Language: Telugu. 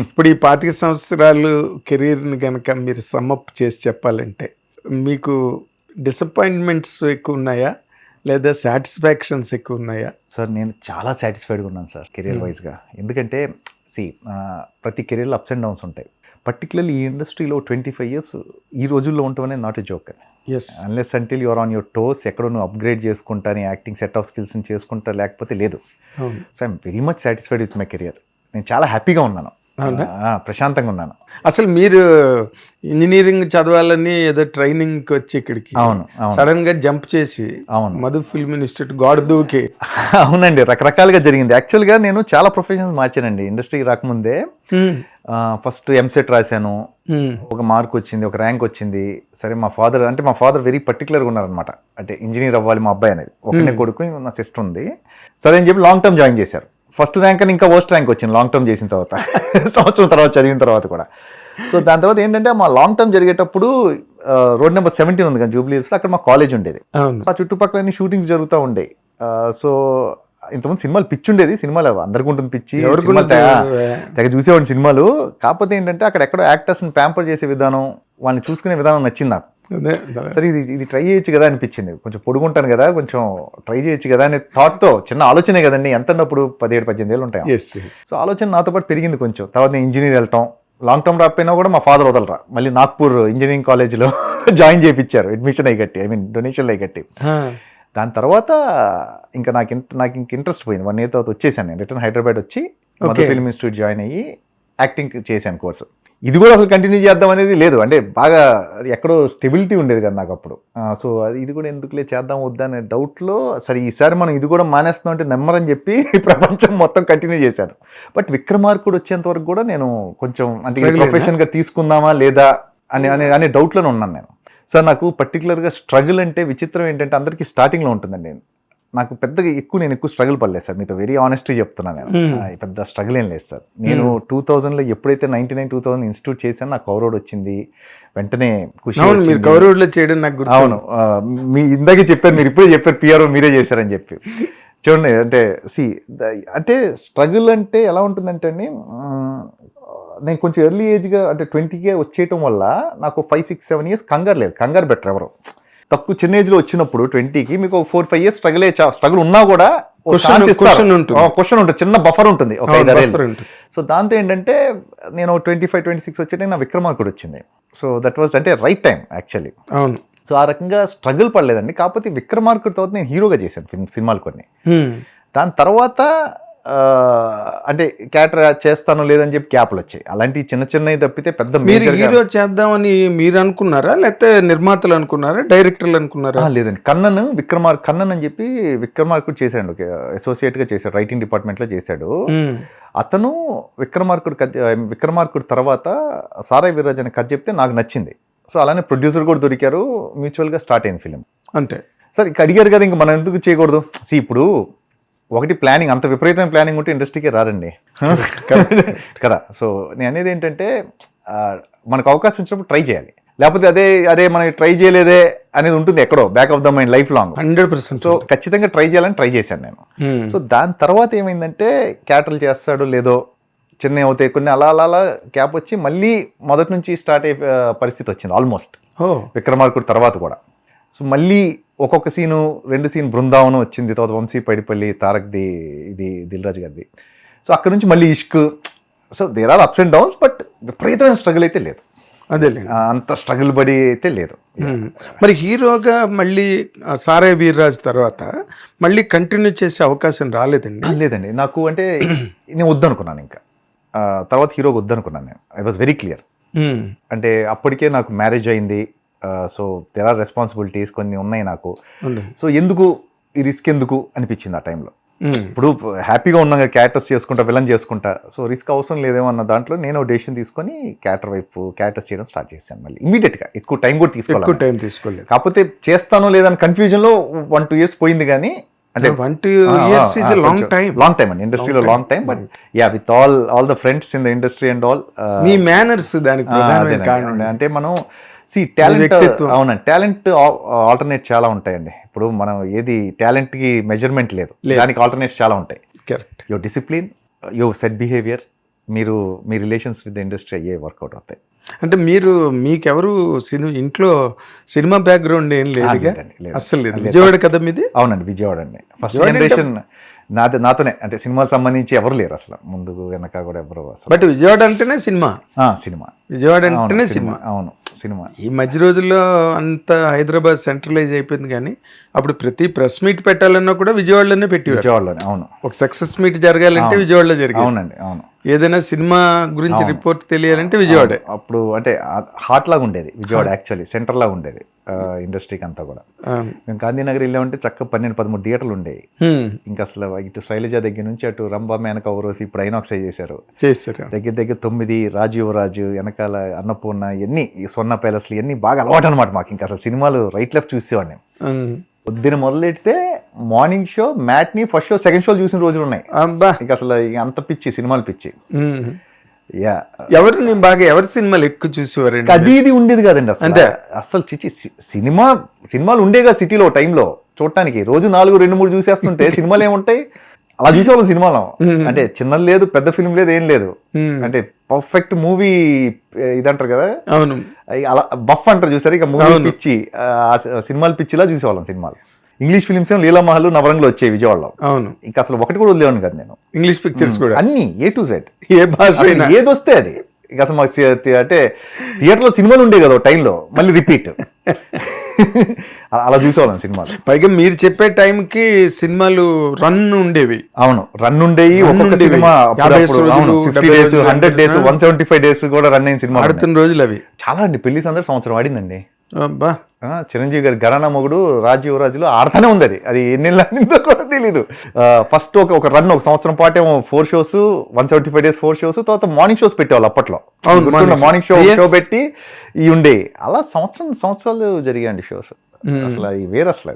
ఇప్పుడు ఈ పాతిక సంవత్సరాలు కెరీర్ని కనుక మీరు సమ్మప్ చేసి చెప్పాలంటే మీకు డిసప్పాయింట్మెంట్స్ ఎక్కువ ఉన్నాయా? లేదా సాటిస్ఫాక్షన్స్ ఎక్కువ ఉన్నాయా? సార్ నేను చాలా సాటిస్ఫైడ్గా ఉన్నాను సార్ కెరియర్ వైజ్గా ఎందుకంటే సి ప్రతి కెరియర్లో అప్స్ అండ్ డౌన్స్ ఉంటాయి. పర్టికులర్లీ ఈ ఇండస్ట్రీలో ట్వంటీ ఫైవ్ ఇయర్స్ ఈ రోజుల్లో ఉండటం అనేది not a joke as unless until your on your toes ఎక్కడో నువ్వు అప్గ్రేడ్ చేసుకుంటా నీ యాక్టింగ్ సెట్ ఆఫ్ స్కిల్స్ని చేసుకుంటా లేకపోతే లేదు. So I'm very much satisfied with my career నేను చాలా హ్యాపీగా ఉన్నాను. ప్రశాంతంగా ఉన్నాను. అసలు మీరు ఇంజనీరింగ్ చదవాలని ఏదో ట్రైనింగ్కి వచ్చి ఇక్కడికి అవును సడన్గా జంప్ చేసి అవును. మధు ఫిల్మ్ ఇన్స్టిట్యూట్ గాడ్ దూకి అవునండి రకరకాలుగా జరిగింది. యాక్చువల్గా నేను చాలా ప్రొఫెషన్స్ మార్చానండి. ఇండస్ట్రీకి రాకముందే ఫస్ట్ ఎంసెట్ రాశాను. ఒక మార్క్ వచ్చింది ఒక ర్యాంక్ వచ్చింది. సరే మా ఫాదర్ అంటే మా ఫాదర్ వెరీ పర్టికులర్గా ఉన్నారనమాట అంటే ఇంజనీర్ అవ్వాలి మా అబ్బాయి అనేది. ఒకనే కొడుకు నా సిస్టర్ ఉంది. సరే అని చెప్పి లాంగ్ టర్మ్ జాయిన్ చేశారు. ఫస్ట్ ర్యాంక్ అని ఇంకా వర్స్ట్ ర్యాంక్ వచ్చింది లాంగ్ టర్మ్ చేసిన తర్వాత. సంవత్సరం తర్వాత చదివిన తర్వాత కూడా. సో దాని తర్వాత ఏంటంటే మా లాంగ్ టర్మ్ జరిగేటప్పుడు రోడ్ నెంబర్ సెవెంటీన్ ఉంది కానీ జూబ్లీస్ అక్కడ మా కాలేజ్ ఉండేది. ఆ చుట్టుపక్కల అన్ని షూటింగ్స్ జరుగుతూ ఉండేవి సో ఇంతకుముందు సినిమాలు పిచ్చి ఉండేది సినిమాలు అందరికి ఉంటుంది పిచ్చి సినిమాలు? తెగ- చూసేవాడిని సినిమాలు. కాకపోతే ఏంటంటే అక్కడ ఎక్కడో యాక్టర్స్ని ప్యాంపర్ చేసే విధానం వాళ్ళని చూసుకునే విధానం నచ్చింది నాకు. సరే ఇది ఇది ట్రై చేయొచ్చు కదా అనిపించింది. కొంచెం పొడుగుంటాను కదా కొంచెం ట్రై చేయొచ్చు కదా అనే థాట్తో చిన్న ఆలోచనే కదండి. ఎంత అన్నప్పుడు పదిహేడు పద్దెనిమిది ఏళ్ళు ఉంటాయి? సో ఆలోచన నాతో పాటు పెరిగింది కొంచెం. తర్వాత నేను ఇంజనీర్ వెళ్ళటం లాంగ్ టర్మ్ రాకపోయినా కూడా మా ఫాదర్ వదలరా. మళ్ళీ నాగ్పూర్ ఇంజనీరింగ్ కాలేజ్లో జాయిన్ చేయించారు అడ్మిషన్ అయ్యి కట్టి ఐ మీన్ డొనేషన్ అయ్యి కట్టి దాని తర్వాత ఇంకా నాకు నాకు ఇంక ఇంట్రెస్ట్ పోయింది. వన్ ఇయర్ తర్వాత వచ్చేసాను నేను. రిటర్న్ హైదరాబాద్ వచ్చి. ఫిల్మ్ ఇన్స్టిట్యూట్ జాయిన్ అయ్యి యాక్టింగ్ చేశాను కోర్సు. ఇది కూడా అసలు కంటిన్యూ చేద్దాం అనేది లేదు. అంటే బాగా ఎక్కడో స్టెబిలిటీ ఉండేది కదా నాకు అప్పుడు. సో అది ఇది కూడా ఎందుకులే చేద్దాం వద్దా అనే డౌట్లో సరే ఈసారి మనం ఇది కూడా మానేస్తున్నాం అంటే నెమ్మరని చెప్పి ప్రపంచం మొత్తం కంటిన్యూ చేశాను బట్ విక్రమార్కుడు వచ్చేంత వరకు కూడా నేను కొంచెం అంటే? ప్రొఫెషన్గా తీసుకుందామా లేదా అనే అనే అనే డౌట్లోనే ఉన్నాను నేను. సార్ నాకు పర్టికులర్గా స్ట్రగుల్ అంటే విచిత్రం ఏంటంటే అందరికీ స్టార్టింగ్లో ఉంటుందండి నాకు పెద్దగా ఎక్కువ నేను ఎక్కువ స్ట్రగుల్ పడలేదు సార్. మీతో వెరీ ఆనెస్ట్గా చెప్తున్నాను నేను. పెద్ద స్ట్రగుల్ ఏం లేదు సార్. నేను టూ థౌజండ్లో ఎప్పుడైతే ninety nine two thousand institute చేశాను నాకు కవరోడ్ వచ్చింది. వెంటనే ఖుషి చేయడం నాకు అవును. మీ ఇందాకే చెప్పారు మీరు ఇప్పుడే చెప్పారు పిఆర్ఓ మీరే చేశారని చెప్పి. చూడండి అంటే సి అంటే స్ట్రగుల్ అంటే ఎలా ఉంటుందంటే అండి నేను కొంచెం ఎర్లీ ఏజ్గా అంటే ట్వంటీకే వచ్చేయటం వల్ల నాకు ఫైవ్ సిక్స్ సెవెన్ ఇయర్స్ కంగారు లేదు. కంగారు బెటర్ ఎవరు. తక్కువ చిన్న ఏజ్లో వచ్చినప్పుడు ట్వంటీకి మీకు four five years struggle struggle ఉన్నా కూడా. క్వశ్చన్ ఉంటుంది. చిన్న బఫర్ ఉంటుంది. ఒక. సో దాంతో ఏంటంటే నేను ట్వంటీ ఫైవ్ ట్వంటీ సిక్స్ వచ్చేటే నా విక్రమార్కుడు వచ్చింది. సో దట్ వాజ్ అంటే రైట్ టైం యాక్చువల్లీ అవును. సో ఆ రకంగా స్ట్రగుల్ పడలేదండి. కాకపోతే విక్రమార్కుడి తర్వాత నేను హీరోగా చేశాను సినిమాలు కొన్ని. దాని తర్వాత అంటే క్యాటర్ చేస్తాను లేదని చెప్పి క్యాప్లు వచ్చాయి. అలాంటి చిన్న చిన్నవి తప్పితే పెద్ద మీరు హీరో చేద్దామని మీరు అనుకున్నారా? లేకపోతే నిర్మాతలు అనుకున్నారా? డైరెక్టర్లు అనుకున్నారా? లేదండి. కన్నన్ విక్రమార్ కన్నన్ అని చెప్పి విక్రమార్కుడు చేశాడు. అసోసియేట్గా చేశాడు. రైటింగ్ డిపార్ట్మెంట్లో చేశాడు. అతను విక్రమార్కుడు కథ విక్రమార్కుడు తర్వాత సారాయ్ వీర్రాజ్ అనే కథ చెప్తే నాకు నచ్చింది. సో అలానే ప్రొడ్యూసర్ కూడా దొరికారు. మ్యూచువల్గా స్టార్ట్ అయింది ఫిలిం అంతే. సార్ ఇక అడిగారు కదా ఇంక మనం ఎందుకు చేయకూడదు? సి ఇప్పుడు ఒకటి ప్లానింగ్ అంత విపరీతమైన ప్లానింగ్ ఉంటే ఇండస్ట్రీకే రారండి కదా? సో నేను అనేది ఏంటంటే మనకు అవకాశం వచ్చినప్పుడు ట్రై చేయాలి. లేకపోతే అదే అదే మనం ట్రై చేయలేదే అనేది ఉంటుంది ఎక్కడో back of the mind life long hundred percent so ఖచ్చితంగా ట్రై చేయాలని ట్రై చేశాను నేను. సో దాని తర్వాత ఏమైందంటే క్యాటల్ చేస్తాడు లేదో చిన్న అవుతాయి కొన్ని అలా అలా అలా క్యాప్ వచ్చి మళ్ళీ మొదటి నుంచి స్టార్ట్ అయ్యే పరిస్థితి వచ్చింది ఆల్మోస్ట్ విక్రమార్కుడు తర్వాత కూడా. సో మళ్ళీ ఒక్కొక్క సీను రెండు సీన్ బృందావనం వచ్చింది తర్వాత వంశీ పైడిపల్లి తారక్ది ఇది దిల్రాజు గారిది. సో అక్కడ నుంచి మళ్ళీ Ishq. So there are ups and downs but విపరీతమైన స్ట్రగుల్ అయితే లేదు. ఆ, అంత స్ట్రగుల్ పడి అయితే లేదు. మరి హీరోగా మళ్ళీ సారే వీర్రాజు తర్వాత మళ్ళీ కంటిన్యూ చేసే అవకాశం రాలేదండి? లేదండి. నాకు అంటే నేను వద్దనుకున్నాను ఇంకా. తర్వాత హీరోకి వద్దనుకున్నాను నేను. I was very clear. అంటే అప్పటికే నాకు మ్యారేజ్ అయింది. సో దెర్ ఆర్ రెస్పాన్సిబిలిటీస్ కొన్ని ఉన్నాయి నాకు. సో ఎందుకు ఈ రిస్క్ ఎందుకు అనిపించింది ఆ టైంలో Hmm. ఇప్పుడు హ్యాపీగా ఉన్నాం క్యారెక్టర్స్ చేసుకుంటా విలన్ చేసుకుంటా సో రిస్క్ అవసరం లేదేమో అన్న దాంట్లో నేను డెసిషన్ తీసుకొని క్యారెక్టర్ వైపు క్యారెక్టర్స్ చేయడం స్టార్ట్ చేశాను మళ్ళీ. ఇమీడియట్గా. ఎక్కువ టైం కూడా ఎక్కువ తీసుకోవాలి టైం తీసుకోలేదు. కాకపోతే చేస్తానో లేదని కన్ఫ్యూజన్లో వన్ టూ ఇయర్స్ పోయింది కానీ అంటే one two years is long time long time అండి. ఇండస్ట్రీలో long time but ya with all all the friends in the industry and all me manners దానికి అంటే మనం సి టాలెంట్. అవునండి. టాలెంట్ ఆల్టర్నేట్ చాలా ఉంటాయండి. ఇప్పుడు మనం ఏది టాలెంట్కి మెజర్మెంట్ లేదు. దానికి ఆల్టర్నేట్స్ చాలా ఉంటాయి. Correct your discipline your set behaviour మీరు మీ రిలేషన్స్ విత్ ఇండస్ట్రీ అయ్యే వర్కౌట్ అవుతాయి. అంటే మీరు మీకెవరు సినిమా ఇంట్లో సినిమా బ్యాక్గ్రౌండ్ ఏం లేదు లేదండి, లేదు. విజయవాడ కదా మీది? అవునండి విజయవాడ అండి. ఫస్ట్ జనరేషన్ నాతో నాతోనే. అంటే సినిమాలకు సంబంధించి ఎవరు లేరు అసలు. ముందు వెనక కూడా ఎవరు అసలు. బట్ విజయవాడ అంటేనే సినిమా? సినిమా. విజయవాడ అంటేనే సినిమా. అవును. సినిమా. ఈ మధ్య రోజుల్లో అంత హైదరాబాద్ సెంట్రలైజ్ అయిపోయింది కానీ అప్పుడు ప్రతి ప్రెస్ మీట్ పెట్టాలన్నా కూడా విజయవాడలోనే పెట్టేవారు. విజయవాడలోనే అవును. ఒక సక్సెస్ మీట్ జరగాలంటే విజయవాడలో జరిగింది. అవునండి అవును. ఏదైనా సినిమా గురించి రిపోర్ట్ తెలియాలంటే విజయవాడే. అప్పుడు అంటే హాట్ లాగా ఉండేది విజయవాడ యాక్చువల్లీ సెంటర్ లాగా ఉండేది. ఇండస్ట్రీకి అంతా కూడా. మేము గాంధీనగర్ వెళ్ళామంటే చక్క పన్నెండు పదమూడు థియేటర్లు ఉండేవి. ఇంకా అసలు ఇటు శైలజ దగ్గర నుంచి అటు రంభా మేనక ఓరోసి ఇప్పుడు ఐనాక్సై చేశారు. దగ్గర దగ్గర తొమ్మిది రాజు యువరాజు వెనకాల అన్నపూర్ణ ఇవన్నీ ఈ స్వర్ణ ప్యాలెస్లు ఇవన్నీ బాగా అలవాటు అనమాట మాకు. ఇంకా అసలు సినిమాలు రైట్ లెఫ్ట్ చూసేవాడిని. పొద్దున మొదలెడితే morning show matinee first show second show చూసిన రోజులు ఉన్నాయి. ఇంకా అసలు అంత పిచ్చి సినిమాలు పిచ్చి. ఎవరు నేను బాగా ఎవరి సినిమాలు ఎక్కువ చూసేవారండి? అది ఇది ఉండేది కాదండి అసలు. అసలు చిచి సినిమా సినిమాలు ఉండేగా సిటీలో టైంలో చూడటానికి. రోజు నాలుగు రెండు మూడు చూసేస్తుంటే సినిమాలు ఏముంటాయి? అలా చూసేవాళ్ళం సినిమాలో. అంటే చిన్న లేదు పెద్ద ఫిల్మ్ లేదు ఏం లేదు. అంటే పర్ఫెక్ట్ మూవీ ఇదంటారు కదా? అవును. అలా బఫ్ అంటారు చూసారు? ఇక మూవీ పిచ్చి సినిమాలు పిచ్చిలా చూసేవాళ్ళం సినిమాలు. ఇంగ్లీష్ ఫిల్మ్స్ ఏమో లీలామహల్ నవరంలో వచ్చాయి విజయవాడలో. అవును. ఇంకా అసలు ఒకటి కూడా వదిలేవాడిని కదా నేను. ఇంగ్లీష్ పిక్చర్స్ కూడా. అన్ని ఏ టు జెడ్ ఏ భాష ఏది వస్తే అది. ఇక అసలు మాకు అంటే థియేటర్లో సినిమాలు ఉండే కదా టైంలో మళ్ళీ రిపీట్ అలా చూసేవాళ్ళం సినిమాలు. పైగా మీరు చెప్పే టైంకి సినిమాలు రన్ ఉండేవి. అవును రన్ ఉండేవి. ఒక్కొక్క. Cinema fifty days hundred days one seventy five days కూడా రన్ అయిన సినిమా ఆడుతున్న రోజులు అవి. చాలా అండి పెళ్ళి సందర్భం సంవత్సరం ఆడిందండి. అబ్బా. చిరంజీవి గారి గరానా మొగుడు రాజు యువరాజులో ఆడుతూనే ఉంది అది. అది ఎన్ని ఆడిందో కూడా తెలియదు ఫస్ట్ ఒక ఒక రన్ ఒక సంవత్సరం పాటు ఏమో four shows one seventy five days four shows తర్వాత మార్నింగ్ షోస్ పెట్టేవాళ్ళు అప్పట్లో. Morning show. షో పెట్టి ఇవి ఉండే. అలా సంవత్సరం సంవత్సరాలు జరిగాయండి షోస్ అసలు అవి వేరు అసలు